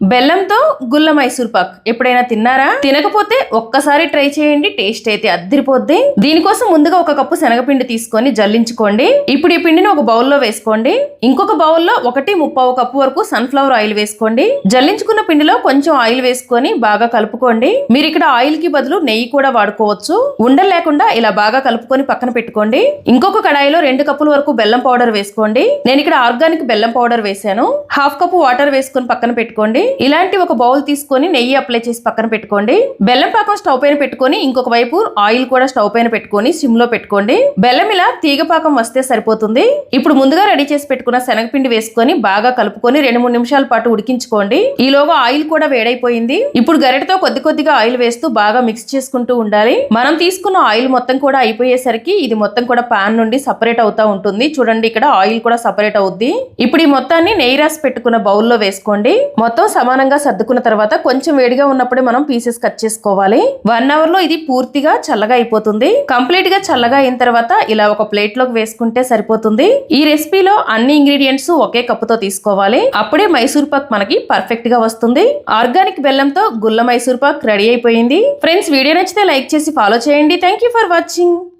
బెల్లంతో గుల్ల మైసూర్ పాక్. ఎప్పుడైనా తిన్నారా? తినకపోతే ఒక్కసారి ట్రై చేయండి టేస్ట్ అయితే అద్దరిపోద్ది. దీనికోసం ముందుగా ఒక కప్పు శనగపిండి తీసుకొని జల్లించుకోండి. ఇప్పుడు ఈ పిండిని ఒక బౌల్లో వేసుకోండి. ఇంకొక బౌల్లో ఒకటి ముప్పావు కప్పు వరకు సన్ఫ్లవర్ ఆయిల్ వేసుకోండి. జల్లించుకున్న పిండిలో కొంచెం ఆయిల్ వేసుకొని బాగా కలుపుకోండి. మీరు ఇక్కడ ఆయిల్కి బదులు నెయ్యి కూడా వాడుకోవచ్చు. ఉండలు లేకుండా ఇలా బాగా కలుపుకొని పక్కన పెట్టుకోండి. ఇంకొక కడాయిలో రెండు కప్పుల వరకు బెల్లం పౌడర్ వేసుకోండి. నేను ఇక్కడ ఆర్గానిక్ బెల్లం పౌడర్ వేసాను హాఫ్ కప్పు వాటర్ వేసుకొని పక్కన పెట్టుకోండి. ఇలాంటి ఒక బౌల్ తీసుకొని నెయ్యి అప్లై చేసి పక్కన పెట్టుకోండి. బెల్లం పాకం స్టవ్ పైన పెట్టుకొని ఇంకొక వైపు ఆయిల్ కూడా స్టవ్ పైన పెట్టుకొని సిమ్లో పెట్టుకోండి. బెల్లం ఇలా తీగ పాకం వస్తే సరిపోతుంది. ఇప్పుడు ముందుగా రెడీ చేసి పెట్టుకున్న శనగపిండి వేసుకొని బాగా కలుపుకొని రెండు మూడు నిమిషాల పాటు ఉడికించుకోండి. ఈలోగా ఆయిల్ కూడా వేడైపోయింది. ఇప్పుడు గరిటతో కొద్ది కొద్దిగా ఆయిల్ వేస్తూ బాగా మిక్స్ చేసుకుంటూ ఉండాలి. మనం తీసుకున్న ఆయిల్ మొత్తం కూడా అయిపోయేసరికి ఇది మొత్తం కూడా పాన్ నుండి సపరేట్ అవుతా ఉంటుంది. చూడండి ఇక్కడ ఆయిల్ కూడా సపరేట్ అవుద్ది. ఇప్పుడు ఈ మొత్తాన్ని నెయ్యి రాసి పెట్టుకున్న బౌల్లో వేసుకోండి. మొత్తం సమానంగా సర్దుకున్న తర్వాత కొంచెం వేడిగా ఉన్నప్పుడే మనం పీసెస్ కట్ చేసుకోవాలి. వన్ అవర్లో ఇది పూర్తిగా చల్లగా అయిపోతుంది. కంప్లీట్గా చల్లగా అయిన తర్వాత ఇలా ఒక ప్లేట్లోకి వేసుకుంటే సరిపోతుంది. ఈ రెసిపీలో అన్ని ఇంగ్రీడియంట్స్ ఒకే కప్పుతో తీసుకోవాలి. అప్పుడే మైసూర్ పాక్ మనకి పర్ఫెక్ట్గా వస్తుంది. ఆర్గానిక్ బెల్లంతో గుల్ల మైసూర్ పాక్ రెడీ అయిపోయింది. ఫ్రెండ్స్ వీడియో నచ్చితే లైక్ చేసి ఫాలో చేయండి. Thank you for watching